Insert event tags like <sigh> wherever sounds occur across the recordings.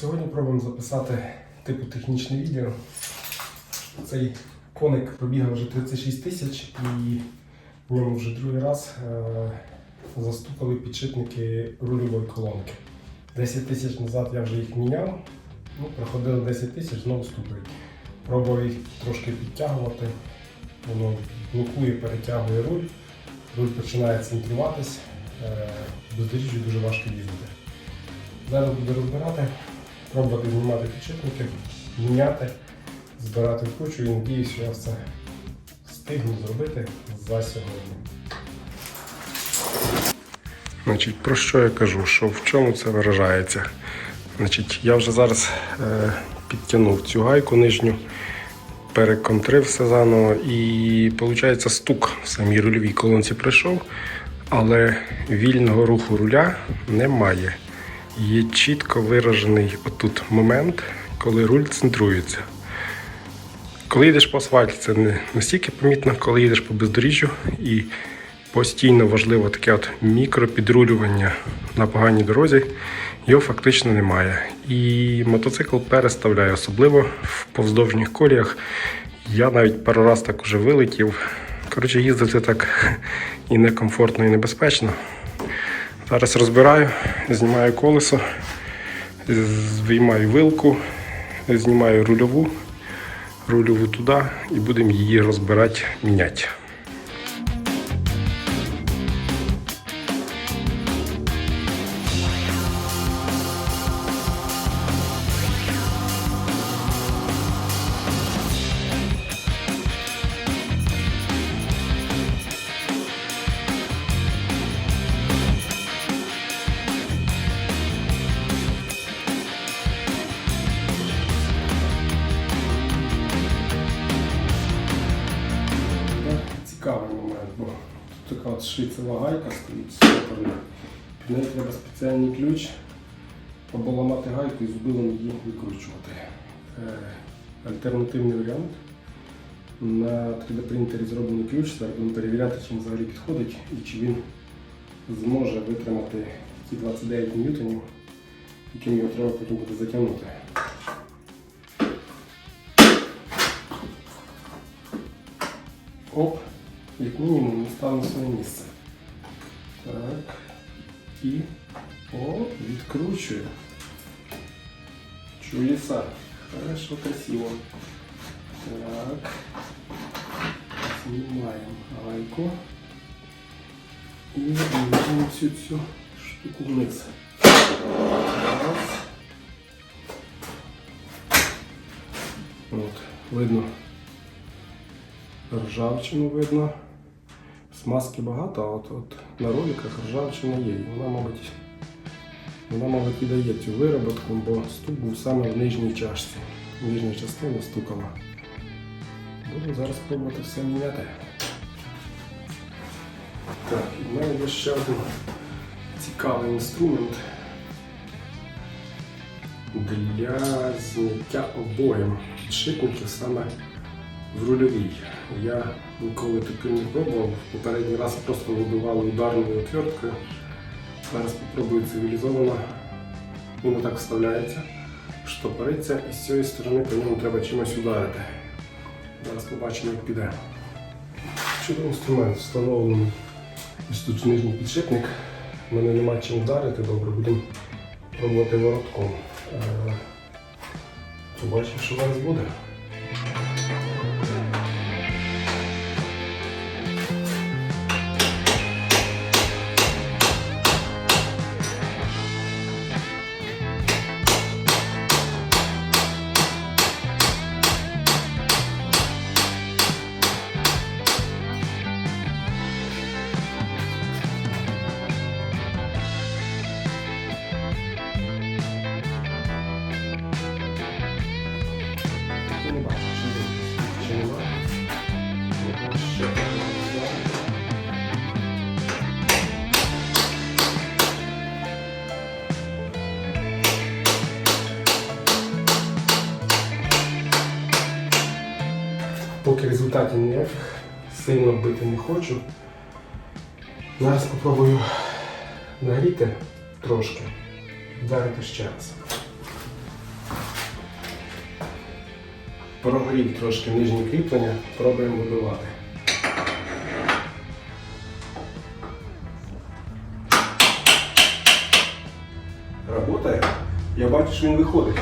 Сьогодні пробуємо записати типу технічне відео. Цей коник пробігав вже 36 тисяч і в ньому вже другий раз е, застукали підшипники рульової колонки. 10 тисяч назад я вже їх міняв. Ну, проходило 10 тисяч, знову стукають. Пробував їх трошки підтягувати. Воно блокує, перетягує руль. Руль починає центруватись. Е, Бездоріжжю дуже важко їздити. Зараз буду розбирати, пробувати знімати підшипники, міняти, збирати в кучу і надіюсь, що я все встигну зробити за сьогодні. Значить, про що я кажу? Що в чому це виражається? Значить, я вже зараз е, підтягнув цю гайку нижню, переконтрив все заново і виходить стук в самій рульовій колонці прийшов, але вільного руху руля немає. Є чітко виражений отут момент, коли руль центрується. Коли їдеш по асфальті, це не настільки помітно, коли їдеш по бездоріжжю і постійно важливо таке от мікропідрулювання на поганій дорозі, його фактично немає. І мотоцикл переставляє, особливо в повздовжніх коліях. Я навіть пару раз так уже вилетів. Коротше, їздити так <laughs> і некомфортно, і небезпечно. Зараз розбираю, знімаю колесо, виймаю вилку, знімаю рульову, рульову туди і будемо її розбирати, міняти. От швейцева гайка стоїть стопорна. Під неї треба спеціальний ключ, або ламати гайку і зубилом її викручувати. Е, Альтернативний варіант. На 3D принтері зроблений ключ, зараз будемо перевіряти, чи він взагалі підходить і чи він зможе витримати ті 29 ньютонів, яким його треба потім буде затягнути. Оп, як мінімум не став на своє місце. Так. І о, відкручую. Чудеса. Хорошо, красиво. Так. Знімаємо гайку. І виймаємо всю цю штуку вниз. Раз. От, видно ржавчину видно. Смазки багато, а от, от на роликах ржавчина є. Вона, мабуть, вона, мабуть, і дає цю вироботку, бо стук був саме в нижній чашці. Нижня частина стукала. Буду зараз пробувати все міняти. Так, і в мене є ще один цікавий інструмент для зняття обоєм підшипників саме в рульовій. Я ніколи таки не пробував. Попередній раз просто вибивали ударною отверткою. Зараз спробую цивілізовано. Він отак вставляється, штопориться і з цієї сторони по ньому треба чимось ударити. Зараз побачимо, як піде. Чудовий інструмент встановлений. Ось тут нижній підшипник. У мене нема чим вдарити, добре, будемо пробувати воротком. Е, Побачимо, що зараз буде. результатів ніяк. Сильно бити не хочу. Зараз спробую нагріти трошки, вдарити ще раз. Прогрів трошки нижні кріплення, пробуємо вибивати. Работає. Я бачу, що він виходить.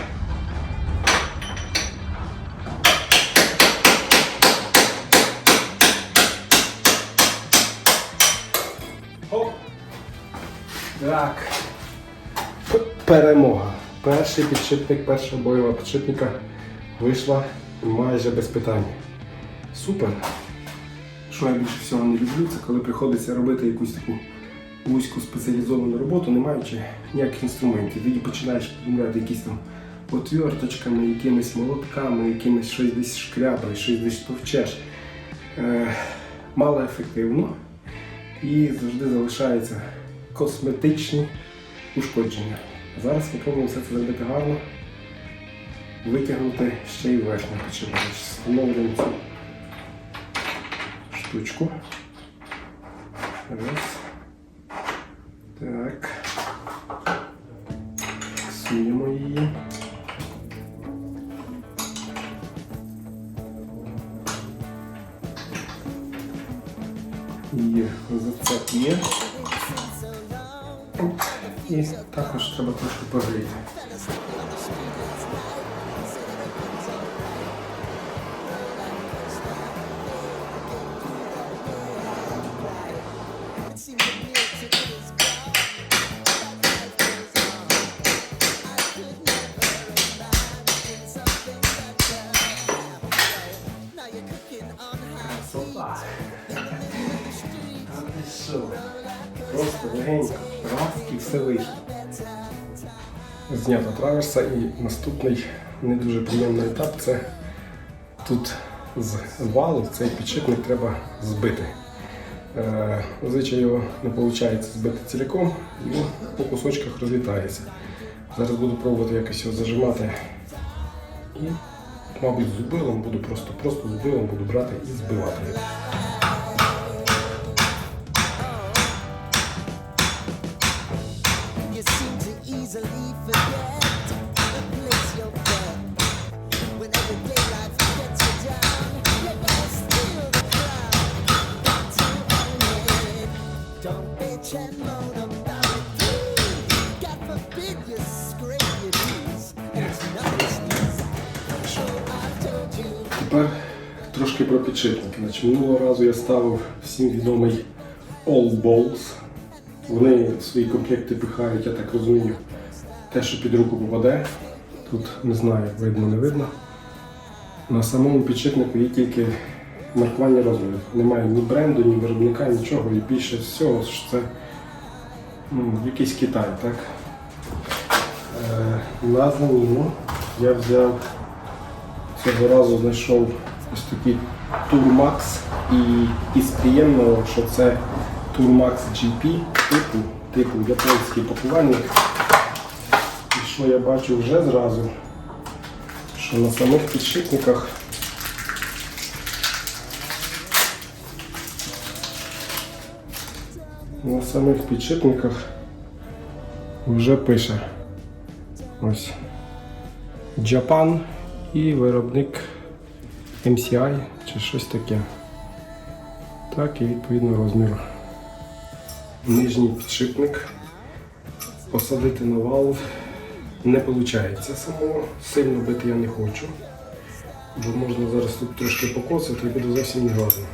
Перемога. Перший підшипник, перша бойова підшипника вийшла майже без питань. Супер. Що я більше всього не люблю, це коли приходиться робити якусь таку вузьку спеціалізовану роботу, не маючи ніяких інструментів. Ти починаєш підмовляти якісь там отверточками, якимись молотками, якимись щось десь шкрябаєш, щось десь товчеш. Е, мало ефективно і завжди залишаються косметичні ушкодження. Зараз спробуємо все це зробити гарно, витягнути ще й верхню підшипник. Встановлюємо цю штучку. Раз. Так. Фіксуємо її. Є, зацеп є. І також треба трошки погріти. Знято траверса і наступний не дуже приємний етап це тут з валу цей підшипник треба збити. Е, Зазвичай його не виходить збити цілком, і він по кусочках розлітається. Зараз буду пробувати якось його зажимати і, мабуть, зубилом буду просто, просто зубилом буду брати і збивати підшипники. Значить, минулого разу я ставив всім відомий All Balls. Вони свої комплекти пихають, я так розумію, те, що під руку попаде. Тут не знаю, видно, не видно. На самому підшипнику є тільки маркування розмірів. Немає ні бренду, ні виробника, нічого. І більше всього, що це ну, якийсь Китай, так? Е, на заміну я взяв Цього разу знайшов ось такий Turmax і із приємного, що це Turmax GP типу, типу японський пакувальник. І що я бачу вже зразу, що на самих підшипниках на самих підшипниках вже пише. Ось. Japan і виробник MCI чи щось таке. Так, і відповідно розміру. Нижній підшипник. Посадити на вал не виходить самого. Сильно бити я не хочу. Бо можна зараз тут трошки покоцати і буде зовсім не гарно.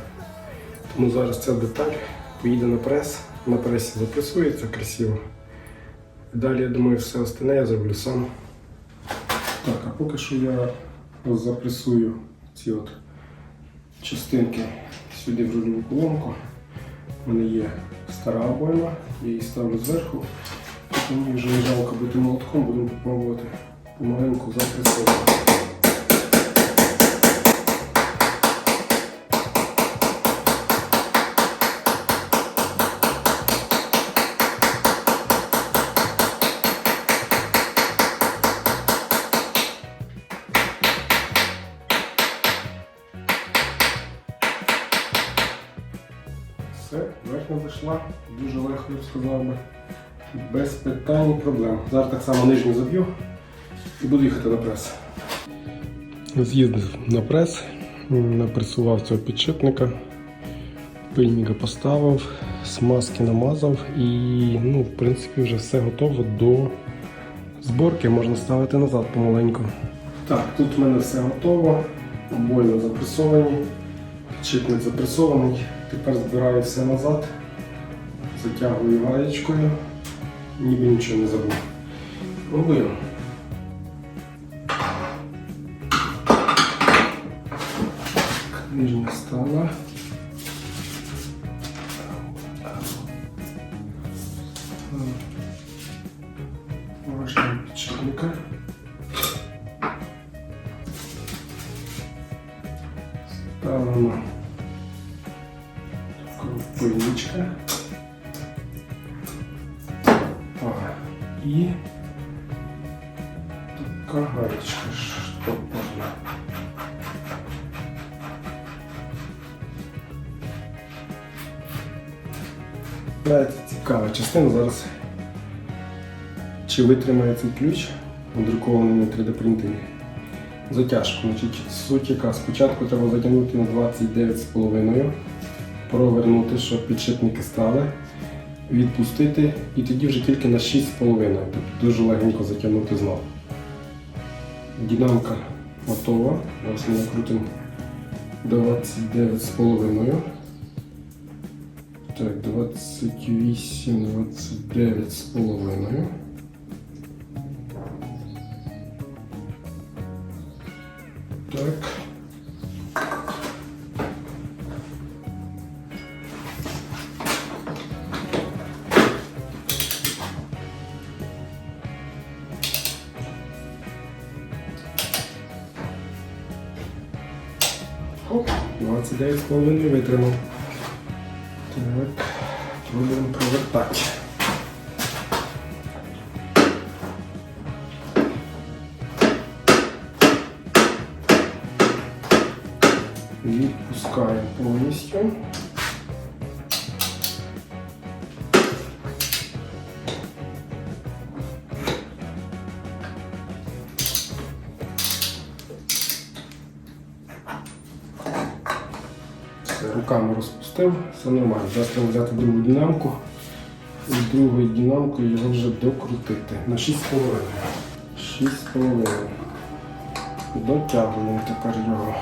Тому зараз ця деталь поїде на прес. На пресі запресується красиво. Далі, я думаю, все остальне я зроблю сам. Так, а поки що я запресую ці от частинки сюди в рульову колонку. У мене є стара обойма, я її ставлю зверху. Мені вже не жалко бути молотком, будемо пробувати помаленьку запресовувати. Я б сказав би. Без питань і проблем. Зараз так само нижню заб'ю і буду їхати на прес. З'їздив на прес, напресував цього підшипника, пильника поставив, смазки намазав і, ну, в принципі, вже все готово до зборки. Можна ставити назад помаленьку. Так, тут в мене все готово, обоїно запресовані, підшипник запресований. Тепер збираю все назад, затягую гаєчкою, ніби нічого не забув. Пробуємо. Нижня стала. Знаєте, цікава частина зараз. Чи витримає цей ключ, надрукований на 3D принтері? Затяжку. Значить, суть яка. Спочатку треба затягнути на 29,5, провернути, щоб підшипники стали, відпустити і тоді вже тільки на 6,5. Тобто дуже легенько затягнути знову. Динамка готова. Зараз ми накрутимо 29,5. Так, 28, 29 з половиною. Так. Оп, 29 з половиною витримав. Так, будемо провертати. Відпускаємо повністю. Все, розпустив, все нормально. Зараз треба взяти другу динамку і другою динамкою його вже докрутити на 6,5. 6,5. Дотягуємо тепер його.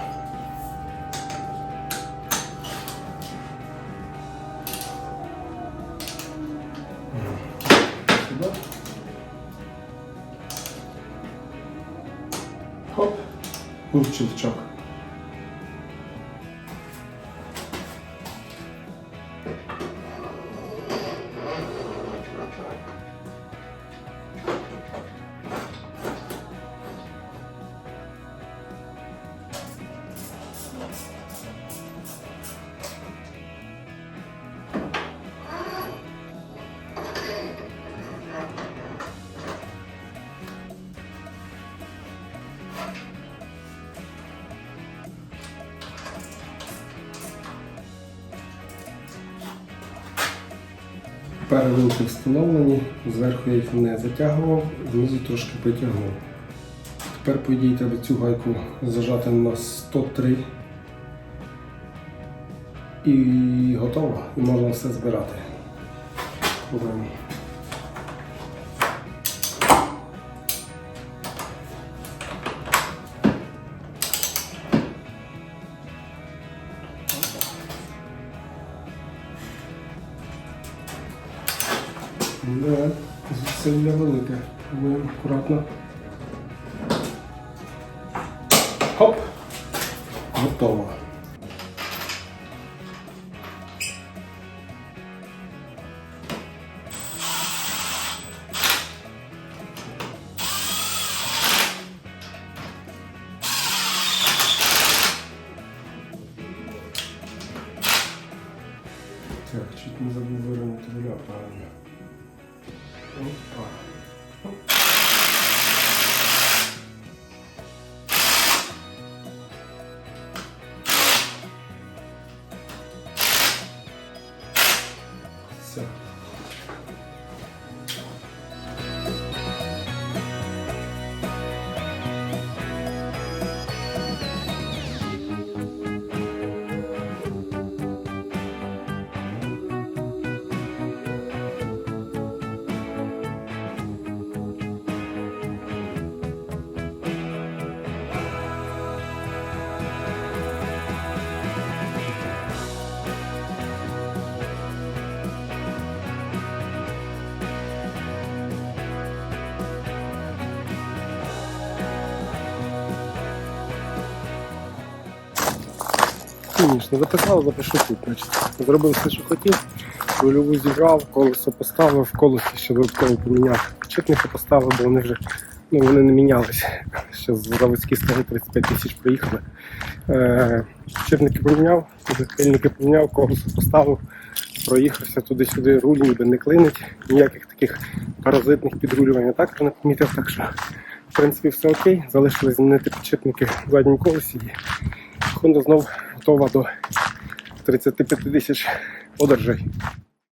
Перевилки встановлені, зверху я їх не затягував, знизу трошки потягнув. Тепер, по ідеї, цю гайку зажати на 103 і готово, і можна все збирати. Да, зусилля велике. Пробуємо акуратно. Хоп! Готово. Так, чуть не забув вивернути руля правильно. あっ。Фінішно. Записав, запишу тут. Значить. Зробив все, що хотів. Рульову зібрав, колесо поставив, колесо ще додатково поміняв. Підшипники поставив, бо вони вже ну, вони не мінялися. Ще з заводські старі 35 тисяч проїхали. Е, підшипники поміняв, пильники поміняв, колесо поставив, проїхався туди-сюди, руль ніби не клинить, ніяких таких паразитних підрулювань я так не помітив, так що в принципі все окей. Залишилось змінити підшипники в задній колесі і Honda знов готова до 35 тисяч подорожей.